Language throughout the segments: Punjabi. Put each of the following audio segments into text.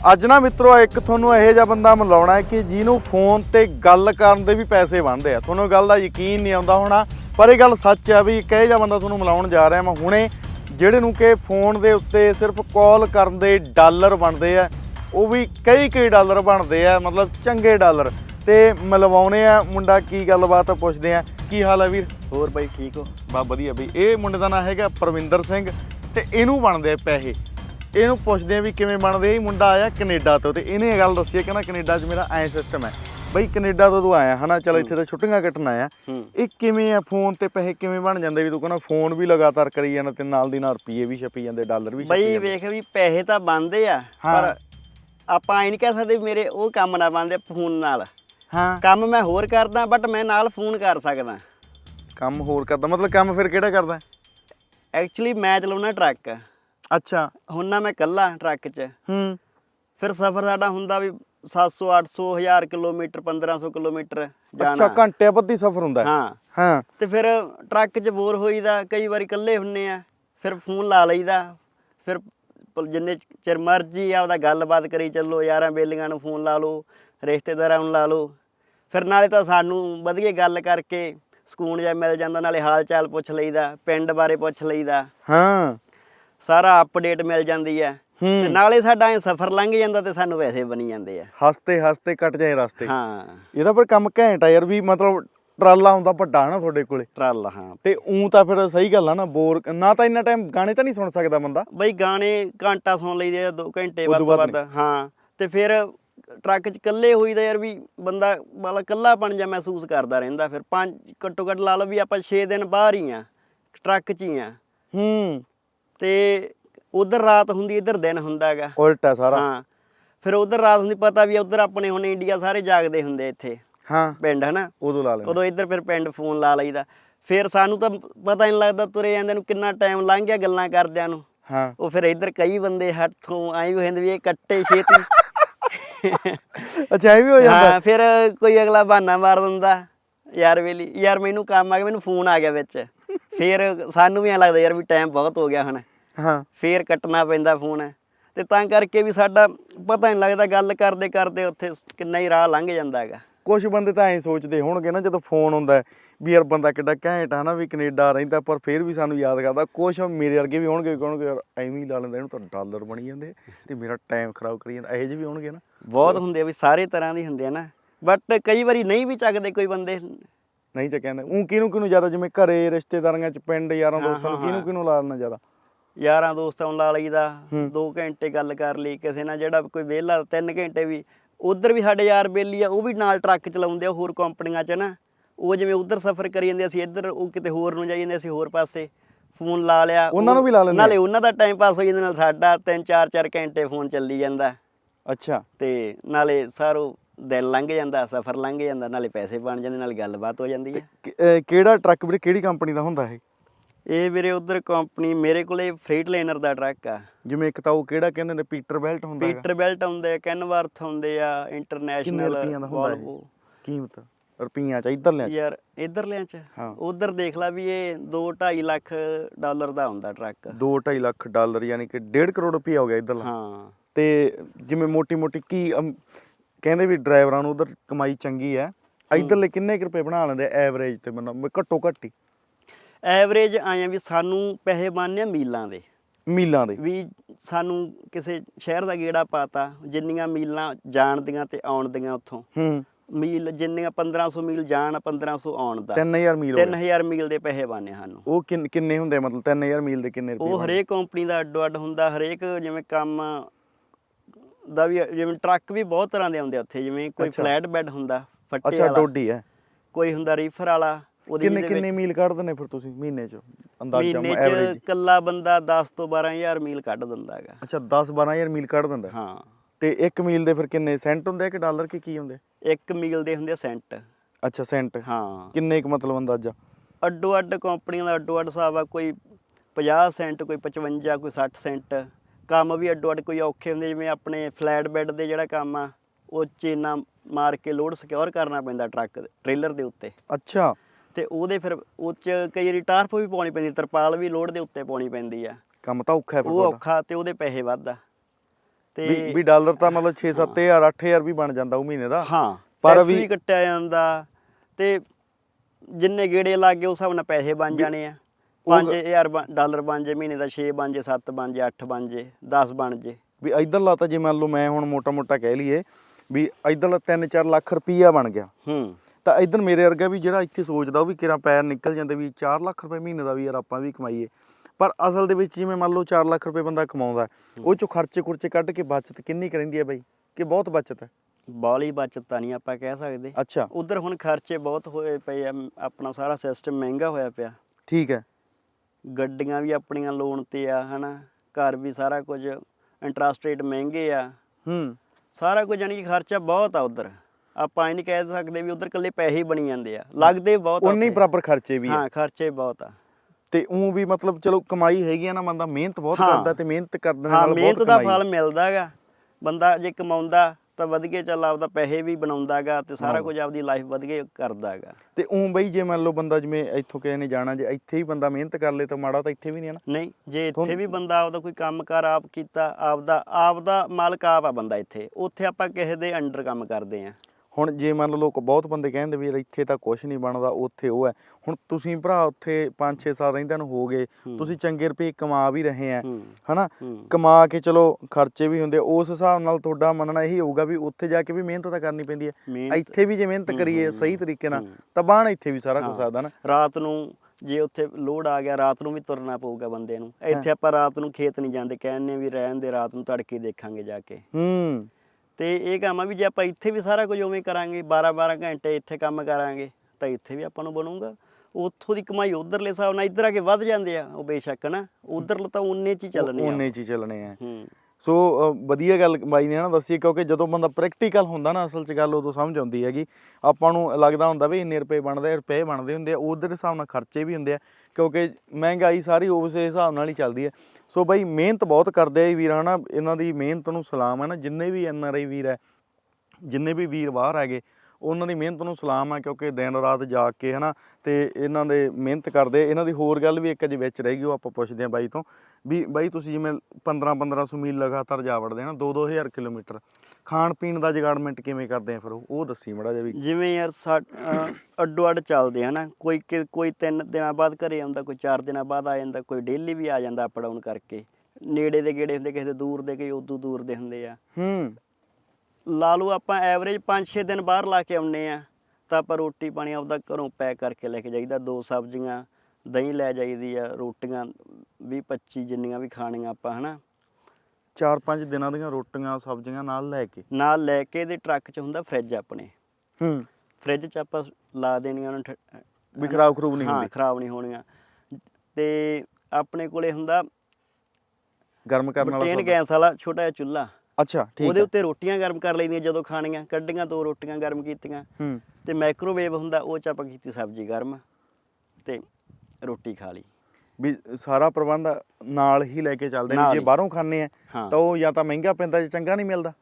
ਅੱਜ ਨਾ ਮਿੱਤਰੋ ਇੱਕ ਤੁਹਾਨੂੰ ਇਹੋ ਜਿਹਾ ਬੰਦਾ ਮਿਲਾਉਣਾ ਹੈ ਕਿ ਜਿਹਨੂੰ ਫੋਨ ਤੇ ਗੱਲ ਕਰਨ ਦੇ ਵੀ ਪੈਸੇ ਬਣਦੇ ਆ। ਤੁਹਾਨੂੰ ਗੱਲ ਦਾ ਯਕੀਨ ਨਹੀਂ ਆਉਂਦਾ ਹੋਣਾ ਪਰ ਇਹ ਗੱਲ ਸੱਚ ਆ ਵੀ ਇੱਕ ਇਹੋ ਜਿਹਾ ਬੰਦਾ ਤੁਹਾਨੂੰ ਮਿਲਾਉਣ ਜਾ ਰਿਹਾ। ਮੈਂ ਹੁਣੇ ਜਿਹੜੇ ਨੂੰ ਕਿ ਫੋਨ ਦੇ ਉੱਤੇ ਸਿਰਫ ਕਾਲ ਕਰਨ ਦੇ ਡਾਲਰ ਬਣਦੇ ਆ ਉਹ ਵੀ ਕਈ ਕਈ ਡਾਲਰ ਬਣਦੇ ਆ ਮਤਲਬ ਚੰਗੇ ਡਾਲਰ। ਤੇ ਮਿਲਵਾਉਣੇ ਆ ਮੁੰਡਾ ਕੀ ਗੱਲਬਾਤ ਆ, ਪੁੱਛਦੇ ਆ। ਕੀ ਹਾਲ ਹੈ ਵੀਰ? ਹੋਰ ਬਾਈ ਠੀਕ ਹੋ? ਬਾ ਵਧੀਆ ਬਈ। ਇਹ ਮੁੰਡੇ ਦਾ ਨਾਮ ਹੈਗਾ ਪਰਵਿੰਦਰ ਸਿੰਘ ਤੇ ਇਹਨੂੰ ਬਣਦੇ ਆ ਪੈਸੇ। ਇਹਨੂੰ ਪੁੱਛਦੇ ਆ ਵੀ ਕਿਵੇਂ ਬਣਦੇ ਇਹ ਮੁੰਡਾ ਆਇਆ ਕੈਨੇਡਾ ਤੋਂ ਤੇ ਇਹਨੇ ਇਹ ਗੱਲ ਦੱਸੀ ਹੈ ਕਹਿੰਦਾ ਕੈਨੇਡਾ 'ਚ ਮੇਰਾ ਐ ਸਿਸਟਮ ਹੈ। ਬਈ ਕੈਨੇਡਾ ਤੋਂ ਤੂੰ ਆਇਆ ਹਨਾ ਚਲ ਇੱਥੇ ਤਾਂ ਛੁੱਟੀਆਂ ਕੱਟਣ ਆਇਆ। ਇਹ ਕਿਵੇਂ ਆ ਫੋਨ ਤੇ ਪੈਸੇ ਕਿਵੇਂ ਬਣ ਜਾਂਦੇ ਵੀ ਤੂੰ ਕਹਿੰਦਾ ਫੋਨ ਵੀ ਲਗਾਤਾਰ ਕਰੀ ਜਾਂਦਾ ਤੇ ਨਾਲ ਦੀ ਨਾਲ ਰੁਪਏ ਵੀ ਛਪੀ ਜਾਂਦੇ ਡਾਲਰ ਵੀ ਛਪੀ ਬਾਈ ਜਾਂਦੇ। ਵੇਖ ਵੀ ਪੈਸੇ ਤਾਂ ਬਣਦੇ ਆ। ਪਰ ਆਪਾਂ ਐ ਨਹੀਂ ਕਹਿ ਸਕਦੇ ਮੇਰੇ ਉਹ ਕੰਮ ਨਾ ਬਣਦੇ ਫੋਨ ਨਾਲ। ਹਾਂ। ਕੰਮ ਮੈਂ ਹੋਰ ਕਰਦਾ ਬਟ ਮੈਂ ਨਾਲ ਫੋਨ ਕਰ ਸਕਦਾ। ਕੰਮ ਹੋਰ ਕਰਦਾ ਮਤਲਬ ਕੰਮ ਫਿਰ ਕਿਹੜਾ ਕਰਦਾ? ਐਕਚੁਅਲੀ ਮੈਂ ਚਲਾਉਣਾ ਟਰੱਕ। ਅੱਛਾ। ਹੁਣ ਨਾ ਮੈਂ ਕੱਲਾ ਟਰੱਕ 'ਚ। ਹੂੰ। ਫਿਰ ਸਫ਼ਰ ਸਾਡਾ ਹੁੰਦਾ ਵੀ 700 800 1000 ਕਿਲੋਮੀਟਰ 1500 ਕਿਲੋਮੀਟਰ ਅੱਛਾ ਜਾਣਾ ਘੰਟੇ ਬੱਧੀ ਸਫ਼ਰ ਹੁੰਦਾ। ਹੈ। ਹਾਂ। ਤੇ ਫਿਰ ਟਰੱਕ 'ਚ ਬੋਰ ਹੋਈਦਾ ਕਈ ਵਾਰੀ ਇਕੱਲੇ ਹੁੰਨੇ ਆ। ਫਿਰ ਫੋਨ ਲਾ ਲਈਦਾ। ਫਿਰ ਜਿੰਨੇ ਚਿਰ ਮਰਜ਼ੀ ਆਪਦਾ ਗੱਲਬਾਤ ਕਰੀ ਚੱਲੋ ਯਾਰਾਂ ਬੇਲੀਆਂ ਨੂੰ ਫੋਨ ਲਾ ਲਓ ਰਿਸ਼ਤੇਦਾਰਾਂ ਨੂੰ ਲਾ ਲਓ। ਫਿਰ ਨਾਲੇ ਤਾਂ ਸਾਨੂੰ ਵਧੀਆ ਗੱਲ ਕਰਕੇ ਸਕੂਨ ਜਿਹਾ ਮਿਲ ਜਾਂਦਾ ਨਾਲੇ ਹਾਲ ਚਾਲ ਪੁੱਛ ਲਈਦਾ ਪਿੰਡ ਬਾਰੇ ਪੁੱਛ ਲਈਦਾ। ਹਾਂ। ਸਾਰਾ ਅਪਡੇਟ ਮਿਲ ਜਾਂਦੀ ਹੈ। ਤੇ ਨਾਲੇ ਸਾਡਾ ਐ ਸਫ਼ਰ ਲੰਘ ਜਾਂਦਾ ਤੇ ਸਾਨੂੰ ਪੈਸੇ ਬਣੀ ਜਾਂਦੇ ਆ। ਹੱਸਤੇ ਹੱਸਤੇ ਕੱਟ ਜਾਏ ਰਸਤੇ। ਹਾਂ। ਇਹਦਾ ਪਰ ਕੰਮ ਘੈਂਟ ਆ ਯਾਰ ਵੀ ਮਤਲਬ ਟਰਾਲਾ ਹੁੰਦਾ ਵੱਡਾ ਨਾ ਤੁਹਾਡੇ ਕੋਲੇ। ਟਰੱਲ ਹਾਂ। ਤੇ ਉਂ ਤਾਂ ਫਿਰ ਸਹੀ ਗੱਲ ਆ ਨਾ ਬੋਰ ਨਾ ਤਾਂ ਇੰਨਾ ਟਾਈਮ ਗਾਣੇ ਤਾਂ ਨਹੀਂ ਸੁਣ ਸਕਦਾ ਬੰਦਾ। ਬਈ ਗਾਣੇ ਘੰਟਾ ਸੁਣ ਲਈਦੇ ਆ 2 ਘੰਟੇ ਵੱਧ ਤੋਂ ਵੱਧ ਹਾਂ। ਤੇ ਫਿਰ ਟਰੱਕ 'ਚ ਇਕੱਲੇ ਹੋਈਦਾ ਯਾਰ ਵੀ ਬੰਦਾ ਵਾਲਾ ਇਕੱਲਾਪਣ ਜਿਹਾ ਮਹਿਸੂਸ ਕਰਦਾ ਰਹਿੰਦਾ। ਫਿਰ ਪੰਜ ਘੱਟੋ ਘੱਟ ਲਾ ਲਓ ਵੀ ਆਪਾਂ 6 ਦਿਨ ਬਾਹਰ ਹੀ ਆ ਟਰੱਕ 'ਚ ਹੀ ਆ। ਹੂੰ। ਤੇ ਉਧਰ ਰਾਤ ਹੁੰਦੀ ਇੱਧਰ ਦਿਨ ਹੁੰਦਾ ਹੈਗਾ। ਉਲਟਾ ਸਾਰਾ। ਹਾਂ ਫਿਰ ਉਧਰ ਰਾਤ ਹੁੰਦੀ ਪਤਾ ਵੀ ਉਧਰ ਆਪਣੇ ਹੁਣ ਇੰਡੀਆ ਸਾਰੇ ਜਾਗਦੇ ਹੁੰਦੇ ਇੱਥੇ। ਹਾਂ। ਪਿੰਡ ਹਨਾ? ਉਦੋਂ ਲਾ ਲੈਂਦੇ। ਉਦੋਂ ਇੱਧਰ ਫਿਰ ਪਿੰਡ ਫੋਨ ਲਾ ਲਈਦਾ। ਫਿਰ ਸਾਨੂੰ ਤਾਂ ਪਤਾ ਹੀ ਨਹੀਂ ਲੱਗਦਾ ਤੁਰੇ ਜਾਂਦੇ ਨੂੰ ਕਿੰਨਾ ਟਾਈਮ ਲੰਘ ਗਿਆ ਗੱਲਾਂ ਕਰਦਿਆਂ ਨੂੰ। ਹਾਂ। ਉਹ ਫਿਰ ਇੱਧਰ ਕਈ ਬੰਦੇ ਹੱਥੋਂ ਆਏ ਵੀ ਹੁੰਦੇ ਵੀ ਇਹ ਕੱਟੇ ਛੇਤੀ। ਅੱਛਾ ਇਹ ਵੀ ਹੋ ਜਾਂਦਾ? ਹਾਂ ਫਿਰ ਕੋਈ ਅਗਲਾ ਬਹਾਨਾ ਮਾਰ ਦਿੰਦਾ ਯਾਰ ਵੇਲੀ ਯਾਰ ਮੈਨੂੰ ਕੰਮ ਆ ਗਿਆ ਮੈਨੂੰ ਫੋਨ ਆ ਗਿਆ ਵਿੱਚ। ਫਿਰ ਸਾਨੂੰ ਵੀ ਐ ਲੱਗਦਾ ਯਾਰ ਵੀ ਟਾਈਮ ਬਹੁਤ ਹੋ ਗਿਆ ਹੁਣ। ਹਾਂ ਫੇਰ ਕੱਟਣਾ ਪੈਂਦਾ ਫੋਨ। ਤੇ ਤਾਂ ਕਰਕੇ ਵੀ ਸਾਡਾ ਪਤਾ ਨਹੀਂ ਲੱਗਦਾ ਗੱਲ ਕਰਦੇ ਕਰਦੇ ਉੱਥੇ ਕਿੰਨਾ ਹੀ ਰਾਹ ਲੰਘ ਜਾਂਦਾ ਹੈਗਾ। ਕੁਝ ਬੰਦੇ ਤਾਂ ਐਂ ਸੋਚਦੇ ਹੋਣਗੇ ਨਾ ਜਦੋਂ ਫੋਨ ਹੁੰਦਾ ਹੈ, ਵੀ ਯਾਰ ਬੰਦਾ ਕਿੱਡਾ ਘੈਂਟ ਆ ਨਾ ਵੀ ਕੈਨੇਡਾ ਰਹਿੰਦਾ ਪਰ ਫਿਰ ਵੀ ਸਾਨੂੰ ਯਾਦ ਕਰਦਾ ਕੁਝ ਮੇਰੇ ਵਰਗੇ ਵੀ ਹੋਣਗੇ ਕਹਣਗੇ ਯਾਰ ਐਵੇਂ ਹੀ ਲਾ ਲੈਂਦਾ ਇਹਨੂੰ ਤਾਂ ਡਾਲਰ ਬਣੀ ਜਾਂਦੇ ਤੇ ਮੇਰਾ ਟਾਈਮ ਖਰਾਬ ਕਰੀ ਜਾਂਦਾ ਇਹੋ ਜਿਹੇ ਵੀ ਹੋਣਗੇ ਨਾ। ਬਹੁਤ ਹੁੰਦੇ ਆ ਵੀ ਸਾਰੇ ਤਰ੍ਹਾਂ ਦੇ ਹੁੰਦੇ ਆ ਨਾ ਬਟ ਕਈ ਵਾਰੀ ਨਹੀਂ ਵੀ ਚੱਕਦੇ ਕੋਈ ਬੰਦੇ। ਨਹੀਂ ਚੱਕਿਆ ਉਹ ਕਿਹਨੂੰ ਕਿਹਨੂੰ ਜ਼ਿਆਦਾ ਜਿਵੇਂ ਘਰੇ ਰਿਸ਼ਤੇਦਾਰੀਆਂ ਚ ਪਿੰਡ ਯਾਰਾਂ ਦੋਸਤਾਂ ਨੂੰ ਕਿਹਨੂੰ। ਕਿਹਨੂੰ ਲਾ ਲੈਣਾ ਜ਼ਿਆਦਾ? ਯਾਰਾਂ ਦੋਸਤਾਂ ਨੂੰ ਲਾ ਲਈਦਾ ਹੂੰ। 2 ਘੰਟੇ ਗੱਲ ਕਰ ਲਈ ਕਿਸੇ ਨਾਲ ਜਿਹੜਾ ਕੋਈ ਵਿਹਲਾ 3 ਘੰਟੇ ਵੀ ਉਧਰ ਵੀ ਸਾਡੇ ਯਾਰ ਬੇਲੀ ਆ ਉਹ ਵੀ ਨਾਲ ਟਰੱਕ ਚਲਾਉਂਦੇ ਆ ਹੋਰ ਕੰਪਨੀਆਂ 'ਚ ਨਾ। ਉਹ ਜਿਵੇਂ ਉਧਰ ਸਫ਼ਰ ਕਰੀ ਜਾਂਦੇ ਅਸੀਂ ਇੱਧਰ ਉਹ ਕਿਤੇ ਹੋਰ ਨੂੰ ਜਾਈ ਜਾਂਦੇ ਅਸੀਂ ਹੋਰ ਪਾਸੇ ਫੋਨ ਲਾ ਲਿਆ ਉਹਨਾਂ ਨੂੰ ਵੀ ਲਾ ਲੈਂਦੇ? ਨਾਲੇ ਉਹਨਾਂ ਦਾ ਟਾਈਮ ਪਾਸ ਹੋ ਜਾਂਦਾ ਨਾਲ ਸਾਡਾ 3-4-4 ਘੰਟੇ ਫੋਨ ਚੱਲੀ ਜਾਂਦਾ। ਅੱਛਾ। ਤੇ ਨਾਲੇ ਸਾਰੋ ਦਿਨ ਲੰਘ ਜਾਂਦਾ ਸਫ਼ਰ ਲੰਘ ਜਾਂਦਾ ਨਾਲੇ ਪੈਸੇ ਬਣ ਜਾਂਦੇ ਨਾਲ ਗੱਲਬਾਤ ਹੋ ਜਾਂਦੀ ਹੈ ਕਿਹੜਾ ਟਰੱਕ ਵੀਰੇ ਕਿਹੜੀ ਕੰਪਨੀ ਦਾ ਹੁੰਦਾ ਇਹ? ਇਹ ਵੀਰੇ ਉਧਰ ਕੰਪਨੀ ਮੇਰੇ ਕੋਲੇ ਫreight ਲਾਈਨਰ ਦਾ ਟਰੱਕ ਆ। ਜਿਵੇਂ ਇੱਕ ਤਾਂ ਉਹ ਕਿਹੜਾ ਕਹਿੰਦੇ ਨੇ ਪੀਟਰ ਬੈਲਟ ਹੁੰਦਾ। ਪੀਟਰ ਬੈਲਟ ਹੁੰਦੇ ਆ ਕੈਨਵਰਥ ਹੁੰਦੇ ਆ ਇੰਟਰਨੈਸ਼ਨਲ। ਕੀਮਤ ਰੁਪਈਆਂ ਚ ਇਧਰ ਲਿਆ ਯਾਰ ਇਧਰਲਿਆਂ ਚ? ਹਾਂ। ਉਧਰ ਦੇਖ ਲਾ ਵੀ ਇਹ 2.5 ਲੱਖ ਡਾਲਰ ਦਾ ਹੁੰਦਾ ਟਰੱਕ 2.5 ਲੱਖ ਡਾਲਰ ਯਾਨੀ ਕਿ 1.5 ਕਰੋੜ ਰੁਪਈਆ ਹੋ ਗਿਆ ਇਧਰ ਹਾਂ। ਤੇ ਜਿਵੇਂ ਮੋਟੀ ਮੋਟੀ ਕੀ ਕਹਿੰਦੇ ਵੀ ਡਰਾਈਵਰਾਂ ਨੂੰ ਉਧਰ ਕਮਾਈ ਚੰਗੀ ਹੈ। ਇਧਰਲੇ ਕਿੰਨੇ ਰੁਪਏ ਬਣਾ ਲੈਂਦੇ ਐਵਰੇਜ ਤੇ ਮਤਲਬ ਘੱਟੋ ਘੱਟ ਹੀ? ਐਵਰੇਜ ਆਇਆ ਵੀ ਸਾਨੂੰ ਪੈਸੇ ਬਣਨੇ ਆ ਮੀਲਾਂ ਦੇ। ਮੀਲਾਂ ਦੇ। ਵੀ ਸਾਨੂੰ ਕਿਸੇ ਸ਼ਹਿਰ ਦਾ ਗੇੜਾ ਪਾਤਾ ਜਿੰਨੀਆਂ ਮੀਲਾਂ ਜਾਣ ਦੀਆਂ ਤੇ ਆਉਣ ਦੀਆਂ ਉੱਥੋਂ। ਹੂੰ। ਮੀਲ ਜਿੰਨੀਆਂ 1500 ਮੀਲ ਜਾਣ 1500 ਆਉਣ ਦਾ। 3000 ਮੀਲ ਹੋ ਗਏ। 3000 ਮੀਲ ਦੇ ਪੈਸੇ ਬਣਨੇ ਸਾਨੂੰ। ਉਹ ਕਿੰਨ- ਹੁੰਦੇ ਮਤਲਬ 3000 ਮੀਲ ਦੇ ਕਿੰਨੇ ਰੁਪਏ ਉਹ ਹਰੇਕ ਕੰਪਨੀ ਦਾ ਅੱਡੋ ਅੱਡ ਹੁੰਦਾ। ਹਰੇਕ ਜਿਵੇਂ ਕੰਮ ਦਾ ਵੀ ਜਿਵੇਂ ਟਰੱਕ ਵੀ ਬਹੁਤ ਤਰ੍ਹਾਂ ਦੇ ਆਉਂਦੇ ਉੱਥੇ। ਜਿਵੇਂ ਕੋਈ ਅੱਛਾ। ਫਲੈਟ ਬੈੱਡ ਹੁੰਦਾ ਫੱਟੇ ਅੱਛਾ ਵਾਲਾ। ਡੋਡੀ ਹੈ। ਕੋਈ ਹੁੰਦਾ ਰੀਫਰ ਵਾਲਾ। ਉਹਦੀ ਕਿੰਨੇ ਕਿੰਨੇ ਮੀਲ ਕੱਢਦੇ ਨੇ ਫਿਰ ਤੁਸੀਂ ਮਹੀਨੇ ਚ? ਅੰਦਾਜ਼ਾ ਮਹੀਨੇ ਐਵਰੇਜ ਚ ਕੱਲਾ ਬੰਦਾ 10 ਤੋਂ 12000 ਮੀਲ ਕੱਢ ਦਿੰਦਾ ਹੈਗਾ। ਅੱਛਾ 10 12000 ਮੀਲ ਕੱਢ ਦਿੰਦਾ। ਹਾਂ। ਤੇ ਇੱਕ ਮੀਲ ਦੇ ਫਿਰ ਕਿੰਨੇ ਸੈਂਟ ਹੁੰਦੇ ਆ ਕਿ ਡਾਲਰ ਕਿ ਕੀ ਹੁੰਦੇ ਇੱਕ ਮੀਲ ਦੇ ਹੁੰਦੇ ਆ ਸੈਂਟ। ਅੱਛਾ ਸੈਂਟ। ਹਾਂ। ਕਿੰਨੇ ਕੁ ਮਤਲਬ ਅੰਦਾਜ਼ਾ? ਅੱਡੋ ਅੱਡ ਕੰਪਨੀਆਂ ਦਾ ਅੱਡੋ ਅੱਡ ਹਿਸਾਬ ਆ ਕੋਈ 50 ਸੈਂਟ ਕੋਈ 55 ਕੋਈ 60 ਸੈਂਟ। ਕੰਮ ਵੀ ਅੱਡੋ ਅੱਡ ਕੋਈ ਔਖੇ ਹੁੰਦੇ ਜਿਵੇਂ ਆਪਣੇ ਫਲੈਟ ਬੈੱਡ ਦੇ ਜਿਹੜਾ ਕੰਮ ਆ ਉਹ ਚੇਨਾ ਮਾਰ ਕੇ ਲੋਡ ਸਿਕਿਉਰ ਕਰਨਾ ਪੈਂਦਾ ਟਰੱਕ ਟ੍ਰੇਲਰ ਦੇ ਉੱਤੇ। ਅੱਛਾ। ਤੇ ਉਹਦੇ ਫਿਰ ਉਹ ਚ ਕਈ ਵਾਰੀ ਟਾਰਪ ਵੀ ਪਾਉਣੀ ਪੈਂਦੀ ਤਰਪਾਲ ਵੀ ਲੋਡ ਦੇ ਉੱਤੇ ਪਾਉਣੀ ਪੈਂਦੀ ਆ। ਕੰਮ ਤਾਂ ਔਖਾ ਹੈ ਫਿਰ ਉਹ ਤੁਹਾਡਾ। ਔਖਾ ਤੇ ਉਹਦੇ ਪੈਸੇ ਵੱਧ ਆ। ਤੇ ਵੀ ਡਾਲਰ ਤਾਂ ਮਤਲਬ 6-7000 8000 ਵੀ ਬਣ ਜਾਂਦਾ ਉਹ ਮਹੀਨੇ ਦਾ। ਹਾਂ ਪਰ ਪਰ ਵੀ- ਵੀ ਕੱਟਿਆ ਜਾਂਦਾ ਤੇ ਜਿੰਨੇ ਗੇੜੇ ਲੱਗ ਗਏ ਉਸ ਹਿਸਾਬ ਨਾਲ ਪੈਸੇ ਬਣ ਜਾਣੇ ਆ। ਉਹ- 5000 ਬਣ- ਡਾਲਰ ਬਣ ਜੇ ਮਹੀਨੇ ਦਾ 6 ਬਣ ਜੇ 7 ਬਣ ਜੇ 8 ਬਣ ਜੇ 10 ਬਣ ਜੇ। ਵੀ ਇਧਰਲਾ ਤਾਂ ਜੇ ਮੰਨ ਲਓ ਮੈਂ ਹੁਣ ਮੋਟਾ-ਮੋਟਾ ਕਹਿ ਲਈਏ ਵੀ ਇਧਰਲਾ 3-4 ਲੱਖ ਰੁਪਈਆ ਬਣ ਗਿਆ। ਹੂੰ। ਤਾਂ ਇਧਰ ਮੇਰੇ ਵਰਗਾ ਵੀ ਜਿਹੜਾ ਇੱਥੇ ਸੋਚਦਾ ਉਹ ਵੀ ਕਿਰਾਂ ਪੈਰ ਨਿਕਲ ਜਾਂਦੇ ਵੀ 4 ਲੱਖ ਰੁਪਏ ਮਹੀਨੇ ਦਾ ਵੀ ਯਾਰ ਆਪਾਂ ਵੀ ਕਮਾਈਏ। ਪਰ ਅਸਲ ਦੇ ਵਿੱਚ ਜਿਵੇਂ ਮੰਨ ਲਓ 4 ਲੱਖ ਰੁਪਏ ਬੰਦਾ ਕਮਾਉਂਦਾ ਉਹ ਚੋਂ ਖਰਚੇ ਖੁਰਚੇ ਕੱਢ ਕੇ ਬਚਤ ਕਿੰਨੀ ਕਰਿੰਦੀ ਹੈ ਬਾਈ? ਕਿ ਬਹੁਤ ਬਚਤ ਹੈ? ਬਾਲੀ ਬਚਤ ਤਾਂ ਨਹੀਂ ਆਪਾਂ ਕਹਿ ਸਕਦੇ। ਅੱਛਾ। ਉਧਰ ਹੁਣ ਖਰਚੇ ਬਹੁਤ ਹੋਏ ਪਏ ਆ ਆਪਣਾ ਸਾਰਾ ਸਿਸਟਮ ਮਹਿੰਗਾ ਹੋਇਆ ਪਿਆ। ਠੀਕ ਹੈ। ਗੱਡੀਆਂ ਵੀ ਆਪਣੀਆਂ ਲੋਨ ਤੇ ਆ ਹਨਾ? ਘਰ ਵੀ ਸਾਰਾ ਕੁਝ ਇੰਟਰਸਟ ਰੇਟ ਮਹਿੰਗੇ ਆ। ਹੂੰ। ਸਾਰਾ ਕੁਝ ਯਾਨੀ ਕਿ ਖਰਚਾ ਬਹੁਤ ਆ ਉਧਰ। ਆਪਾਂ ਇਹ ਨਹੀਂ ਕਹਿ ਸਕਦੇ ਵੀ ਉਧਰ ਕੱਲੇ ਪੈਸੇ ਹੀ ਬਣੀ ਜਾਂਦੇ ਆ। ਲੱਗਦੇ ਬਹੁਤ ਆ ਉਨੇ ਉੱਥੇ। ਬਰਾਬਰ ਖਰਚੇ ਵੀ ਹੈ ਹਾਂ ਖਰਚੇ ਬਹੁਤ ਆ। ਤੇ ਉਹ ਵੀ ਮਤਲਬ ਚਲੋ ਕਮਾਈ ਹੈਗੀ ਆ ਨਾ ਬੰਦਾ ਮਿਹਨਤ ਬਹੁਤ ਹਾਂ। ਕਰਦਾ ਤੇ ਮਿਹਨਤ ਕਰਨ ਦੇ ਹਾਂ ਨਾਲ ਮਿਹਨਤ ਬਹੁਤ ਦਾ ਕਮਾਈ। ਫਲ ਮਿਲਦਾ ਹੈਗਾ ਬੰਦਾ ਜੇ ਕਮਾਉਂਦਾ ਤਾਂ ਵਧੀਆ ਚੱਲ ਆਪਦਾ ਪੈਸੇ ਵੀ ਬਣਾਉਂਦਾਗਾ ਤੇ ਸਾਰਾ। ਕੁਝ ਆਪਦੀ ਲਾਈਫ ਵਧੀਆ ਕਰਦਾਗਾ ਤੇ ਉਹ ਬਈ ਜੇ ਮੰਨ ਲਓ ਬੰਦਾ ਜਿਵੇਂ ਇੱਥੋਂ ਕਿਸੇ ਨੇ ਜਾਣਾ ਜੇ ਇੱਥੇ ਹੀ ਬੰਦਾ ਮਿਹਨਤ ਕਰ ਲੇ ਤਾਂ ਮਾੜਾ ਤਾਂ ਇੱਥੇ ਵੀ ਨਹੀਂ ਹੈ ਨਾ। ਨਹੀਂ ਜੇ ਇੱਥੇ ਤੁਹਾਨੂੰ- ਵੀ ਬੰਦਾ ਆਪਦਾ ਕੋਈ ਕੰਮਕਾਰ ਆਪ ਕੀਤਾ ਆਪਦਾ ਆਪਦਾ ਮਾਲਕ ਆਪ ਆ ਬੰਦਾ ਇੱਥੇ। ਉੱਥੇ ਆਪਾਂ ਕਿਸੇ ਦੇ ਅੰਡਰ ਕੰਮ ਕਰਦੇ ਆ ਹੁਣ ਜੇ ਮੰਨ ਲਓ ਲੋਕ ਬਹੁਤ ਬੰਦੇ ਕਹਿੰਦੇ ਵੀ ਇੱਥੇ ਤਾਂ ਕੁਝ ਨਹੀਂ ਬਣਦਾ ਉੱਥੇ ਉਹ ਹੈ। ਹੁਣ ਤੁਸੀਂ ਭਰਾ ਉੱਥੇ 5-6 ਸਾਲ ਰਹਿੰਦਿਆਂ ਨੂੰ ਹੋ ਗਏ। ਤੁਸੀਂ ਚੰਗੇ ਰੁਪਏ ਕਮਾ ਵੀ ਰਹੇ ਆ ਹਨਾ? ਕਮਾ ਕੇ ਚਲੋ ਖਰਚੇ ਵੀ ਹੁੰਦੇ ਉਸ ਹਿਸਾਬ ਨਾਲ ਤੁਹਾਡਾ ਮੰਨਣਾ ਇਹੀ ਹੋਊਗਾ ਵੀ ਉੱਥੇ ਜਾ ਕੇ ਵੀ ਮਿਹਨਤ ਤਾਂ ਕਰਨੀ ਪੈਂਦੀ ਹੈ ਇੱਥੇ ਵੀ ਜੇ ਮਿਹਨਤ ਕਰੀਏ ਸਹੀ ਤਰੀਕੇ ਨਾਲ। ਤਾਂ ਬਾਣ ਇੱਥੇ ਵੀ ਸਾਰਾ ਕੁਝ। ਸਕਦਾ ਨਾ ਰਾਤ ਨੂੰ ਜੇ ਉੱਥੇ ਲੋਡ ਆ ਗਿਆ ਰਾਤ ਨੂੰ ਵੀ ਤੁਰਨਾ ਪਊਗਾ ਬੰਦੇ ਨੂੰ। ਇੱਥੇ ਆਪਾਂ ਰਾਤ ਨੂੰ ਖੇਤ ਨਹੀਂ ਜਾਂਦੇ ਕਹਿੰਦੇ ਵੀ ਰਹਿਣ ਦੇ ਰਾਤ ਨੂੰ ਤੜਕੇ ਦੇਖਾਂਗੇ ਜਾ ਕੇ। ਹੂੰ। ਤੇ ਇਹ ਕੰਮ ਆ ਵੀ ਜੇ ਆਪਾਂ ਇੱਥੇ ਵੀ ਸਾਰਾ ਕੁਝ ਉਵੇਂ ਕਰਾਂਗੇ 12 12 ਘੰਟੇ ਇੱਥੇ ਕੰਮ ਕਰਾਂਗੇ ਤਾਂ ਇੱਥੇ ਵੀ ਆਪਾਂ ਨੂੰ ਬਣੂਗਾ। ਉੱਥੋਂ ਦੀ ਕਮਾਈ ਉਧਰਲੇ ਹਿਸਾਬ ਨਾਲ ਇੱਧਰ ਆ ਕੇ ਵੱਧ ਜਾਂਦੇ ਆ ਉਹ ਬੇਸ਼ੱਕ ਨਾ ਉਧਰਲ ਤਾਂ ਉਨੇ ਚ ਹੀ ਚੱਲਣੇ ਆ। ਉਹਨੇ ਚ ਹੀ ਚੱਲਣੇ ਆ। ਹੂੰ। ਸੋ ਵਧੀਆ ਗੱਲ ਬਾਈ ਨੇ ਨਾ ਦੱਸੀ, ਕਿਉਂਕਿ ਜਦੋਂ ਬੰਦਾ ਪ੍ਰੈਕਟੀਕਲ ਹੁੰਦਾ ਨਾ ਅਸਲ 'ਚ ਗੱਲ, ਉਦੋਂ ਸਮਝ ਆਉਂਦੀ ਹੈਗੀ। ਆਪਾਂ ਨੂੰ ਲੱਗਦਾ ਹੁੰਦਾ ਵੀ ਇੰਨੇ ਰੁਪਏ ਬਣਦੇ ਰੁਪਏ ਬਣਦੇ ਹੁੰਦੇ ਆ, ਉਧਰ ਹਿਸਾਬ ਨਾਲ ਖਰਚੇ ਵੀ ਹੁੰਦੇ ਆ, ਕਿਉਂਕਿ ਮਹਿੰਗਾਈ ਸਾਰੀ ਉਸੇ ਹਿਸਾਬ ਨਾਲ ਹੀ ਚੱਲਦੀ ਹੈ। ਸੋ ਬਾਈ, ਮਿਹਨਤ ਬਹੁਤ ਕਰਦੇ ਆ ਇਹ ਵੀਰ ਹਨਾ, ਇਹਨਾਂ ਦੀ ਮਿਹਨਤ ਨੂੰ ਸਲਾਮ ਹੈ ਨਾ, ਜਿੰਨੇ ਵੀ ਐਨ ਆਰ ਆਈ ਵੀਰ ਹੈ, ਜਿੰਨੇ ਵੀ ਵੀਰ ਬਾਹਰ ਹੈਗੇ ਉਹਨਾਂ ਦੀ ਮਿਹਨਤ ਨੂੰ ਸਲਾਮ ਆ ਕਿਉਂਕਿ ਦਿਨ ਰਾਤ ਜਾਗ ਕੇ ਹਨਾ ਤੇ ਇਹਨਾਂ ਦੇ ਮਿਹਨਤ ਕਰਦੇ ਇਹਨਾਂ ਦੀ ਹੋਰ ਗੱਲ ਵੀ ਇੱਕ ਅਜੇ ਵਿੱਚ ਰਹਿ ਗਈ ਉਹ ਆਪਾਂ ਪੁੱਛਦੇ ਹਾਂ ਬਾਈ ਤੋਂ ਵੀ ਬਾਈ ਤੁਸੀਂ ਜਿਵੇਂ 15 1500 ਮੀਲ ਲਗਾਤਾਰ ਜਾ ਵੜਦੇ ਆ ਨਾ 2 2000 ਕਿਲੋਮੀਟਰ ਖਾਣ ਪੀਣ ਦਾ ਜਗਾੜਮੈਂਟ ਕਿਵੇਂ ਕਰਦੇ ਆ ਫਿਰ ਉਹ? ਦੱਸੀ ਮੜਾ ਜਿਹਾ ਵੀ। ਜਿਵੇਂ ਯਾਰ ਅੱਡੋ ਅੱਡ ਚੱਲਦੇ ਆ ਨਾ ਕੋਈ ਕੋਈ 3 ਦਿਨਾਂ ਬਾਅਦ ਘਰੇ ਆਉਂਦਾ ਕੋਈ 4 ਦਿਨਾਂ ਬਾਅਦ ਆ ਜਾਂਦਾ ਕੋਈ ਡੇਲੀ ਵੀ ਆ ਜਾਂਦਾ ਅਪ ਡਾਊਨ ਕਰਕੇ। ਨੇੜੇ ਦੇ ਗੇੜੇ ਹੁੰਦੇ ਕਿਸੇ ਦੇ ਦੂਰ ਦੇ ਕਈ ਉਦੋਂ ਦੂਰ ਦੇ ਹੁੰਦੇ ਆ। ਹੂੰ। ਲਾ ਲਓ ਆਪਾਂ ਐਵਰੇਜ 5-6 ਦਿਨ ਬਾਹਰ ਲਾ ਕੇ ਆਉਨੇ ਆ ਤਾਂ ਆਪਾਂ ਰੋਟੀ ਪਾਣੀ ਆਪਦਾ ਘਰੋਂ ਪੈਕ ਕਰਕੇ ਲੈ ਕੇ ਜਾਈਦਾ। ਦੋ ਸਬਜ਼ੀਆਂ ਦਹੀਂ ਲੈ ਜਾਈਦੀ ਆ ਰੋਟੀਆਂ 20-25 ਜਿੰਨੀਆਂ ਵੀ ਖਾਣੀਆਂ ਆਪਾਂ ਹਨਾ? 4-5 ਦਿਨਾਂ ਦੀਆਂ ਰੋਟੀਆਂ ਸਬਜ਼ੀਆਂ ਨਾਲ ਲੈ ਕੇ? ਨਾਲ ਲੈ ਕੇ ਦੇ ਟਰੱਕ 'ਚ ਹੁੰਦਾ ਫ੍ਰਿਜ ਆਪਣੇ। ਹੂੰ। ਫ੍ਰਿਜ 'ਚ ਆਪਾਂ ਲਾ ਦੇਣੀਆਂ ਉਹਨਾਂ ਵੀ ਖਰਾਬ ਖਰੂਬ ਨਹੀਂ ਹਾਂ ਹੁੰਦੀ? ਖਰਾਬ ਨਹੀਂ ਹੋਣੀਆਂ। ਤੇ ਆਪਣੇ ਕੋਲੇ ਹੁੰਦਾ ਗਰਮ ਕਰਨ ਵਾਲਾ ਬਟੇਨ। ਗੈਸ ਵਾਲਾ ਛੋਟਾ ਜਿਹਾ ਚੁੱਲ੍ਹਾ। ਅੱਛਾ ਠੀਕ ਉਹਦੇ ਹੈ। ਉੱਤੇ ਰੋਟੀਆਂ ਗਰਮ ਕਰ ਲਈਦੀਆਂ ਜਦੋਂ ਖਾਣੀਆਂ ਕੱਢੀਆਂ ਦੋ ਰੋਟੀਆਂ ਗਰਮ ਕੀਤੀਆਂ। ਹੂੰ। ਤੇ ਮਾਈਕ੍ਰੋਵੇਵ ਹੁੰਦਾ ਉਹ ਚ ਆਪਾਂ ਕੀਤੀ ਸਬਜ਼ੀ ਗਰਮ ਤੇ ਰੋਟੀ ਖਾ ਲਈ। ਵੀ ਸਾਰਾ ਪ੍ਰਬੰਧ ਨਾਲ ਹੀ ਲੈ ਕੇ ਚੱਲਦੇ ਨੇ ਨਾਲ ਜੇ ਹੀ। ਬਾਹਰੋਂ ਖਾਣੇ ਆ ਹਾਂ। ਤਾਂ ਉਹ ਜਾਂ ਤਾਂ ਮਹਿੰਗਾ ਪੈਂਦਾ ਜੇ ਚੰਗਾ ਨਹੀਂ ਮਿਲਦਾ।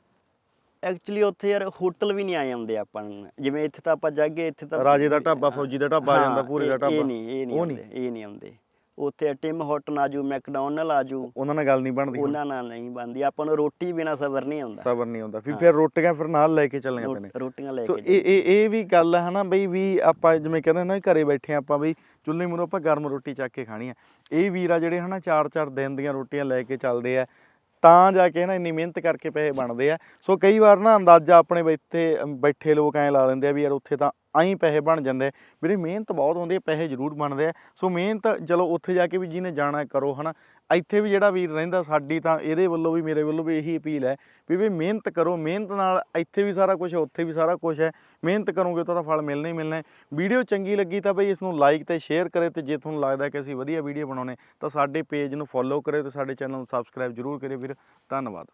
ਐਕਚੁਅਲੀ ਉੱਥੇ ਯਾਰ ਹੋਟਲ ਵੀ ਨਹੀਂ ਆਏ ਹੁੰਦੇ ਆਪਾਂ ਨੂੰ। ਜਿਵੇਂ ਇੱਥੇ ਤਾਂ ਆਪਾਂ ਜਾਗੇ ਇੱਥੇ ਤਾਂ ਰਾਜੇ ਦਾ ਢਾਬਾ, ਫੌਜੀ ਦਾ ਢਾਬਾ ਆ ਜਾਂਦਾ, ਹਾਂ, ਪੂਰੇ ਦਾ ਇਹ- ਢਾਬਾ। ਇਹ ਨਹੀਂ ਇਹ ਨਹੀਂ ਉਹ ਨਹੀਂ। ਆਉਂਦੇ ਇਹ ਨਹੀਂ ਆਉਂਦੇ। ਉੱਥੇ ਟਿਮ ਹੋਟਨ ਆਜੂ ਮੈਕਡੋਨਲ ਆਜੂ ਉਹਨਾਂ ਨਾਲ ਗੱਲ ਨਹੀਂ ਬਣਦੀ। ਉਹਨਾਂ ਨਾਲ ਨਹੀਂ ਬਣਦੀ। ਆਪਾਂ ਨੂੰ ਰੋਟੀ ਬਿਨਾ ਸਬਰ ਨਹੀਂ ਆਉਂਦਾ। ਸਬਰ ਨਹੀਂ ਆਉਂਦਾ। ਫਿਰ ਰੋਟੀਆਂ ਫਿਰ ਨਾਲ ਲੈ ਕੇ ਚੱਲਣੀਆਂ ਪੈਣੇ ਰੋਟੀਆਂ ਲੈ ਸੋ ਕੇ ਇਹ ਇਹ ਇਹ ਵੀ ਗੱਲ ਹੈ ਹਨਾ ਬਈ ਵੀ ਆਪਾਂ ਜਿਵੇਂ ਕਹਿੰਦੇ ਨਾ ਘਰੇ ਬੈਠੇ ਆਪਾਂ ਬਈ ਚੁੱਲ੍ਹੇ ਮੂਹਰੇ ਆਪਾਂ ਗਰਮ ਰੋਟੀ ਚੱਕ ਕੇ ਖਾਣੀ ਆ। ਇਹ ਵੀਰ ਜਿਹੜੇ ਹਨਾ ਚਾਰ ਚਾਰ ਦਿਨ ਦੀਆਂ ਰੋਟੀਆਂ ਲੈ ਕੇ ਚੱਲਦੇ ਆ। ਤਾਂ ਜਾ ਕੇ ਨਾ ਇੰਨੀ ਮਿਹਨਤ ਕਰਕੇ ਪੈਸੇ ਬਣਦੇ ਆ। ਸੋ ਕਈ ਵਾਰ ਨਾ ਅੰਦਾਜ਼ਾ ਆਪਣੇ ਬੈਠੇ ਬੈਠੇ ਲੋਕ ਐਂ ਲਾ ਲੈਂਦੇ ਆ ਵੀ ਯਾਰ ਉੱਥੇ ਤਾਂ ਆਈ ਪੈਸੇ ਬਣ ਜਾਂਦੇ। ਵੀਰੇ ਮਿਹਨਤ ਬਹੁਤ ਹੁੰਦੀ ਹੈ, ਪੈਸੇ ਜ਼ਰੂਰ ਬਣਦੇ ਆ। ਸੋ ਮਿਹਨਤ ਚਲੋ ਉੱਥੇ ਜਾ ਕੇ ਵੀ ਜਿਹਨੇ ਜਾਣਾ ਕਰੋ ਹਨਾ। ਇੱਥੇ ਵੀ ਜਿਹੜਾ ਵੀਰ ਰਹਿੰਦਾ ਸਾਡੀ ਤਾਂ ਇਹਦੇ ਵੱਲੋਂ ਵੀ, ਮੇਰੇ ਵੱਲੋਂ ਵੀ ਇਹੀ ਅਪੀਲ ਹੈ ਵੀ ਵੀ ਮਿਹਨਤ ਕਰੋ, ਮਿਹਨਤ ਨਾਲ ਇੱਥੇ ਵੀ ਸਾਰਾ ਕੁਝ ਹੈ, ਉੱਥੇ ਵੀ ਸਾਰਾ ਕੁਝ ਹੈ। ਮਿਹਨਤ ਕਰੋਗੇ ਤਾਂ ਫਲ ਮਿਲਣਾ ਹੀ ਮਿਲਣਾ ਹੈ। ਵੀਡੀਓ ਚੰਗੀ ਲੱਗੀ ਤਾਂ ਬਈ ਇਸ ਨੂੰ ਲਾਈਕ ਤੇ ਸ਼ੇਅਰ ਕਰੇ ਤੇ ਜੇ ਤੁਹਾਨੂੰ ਲੱਗਦਾ ਕਿ ਅਸੀਂ ਵਧੀਆ ਵੀਡੀਓ ਬਣਾਉਣੇ ਤਾਂ ਸਾਡੇ ਪੇਜ ਨੂੰ ਫੋਲੋ ਕਰੇ ਤੇ ਸਾਡੇ ਚੈਨਲ ਨੂੰ ਸਬਸਕ੍ਰਾਈਬ ਜ਼ਰੂਰ ਕਰੇ ਵੀਰ। ਧੰਨਵਾਦ।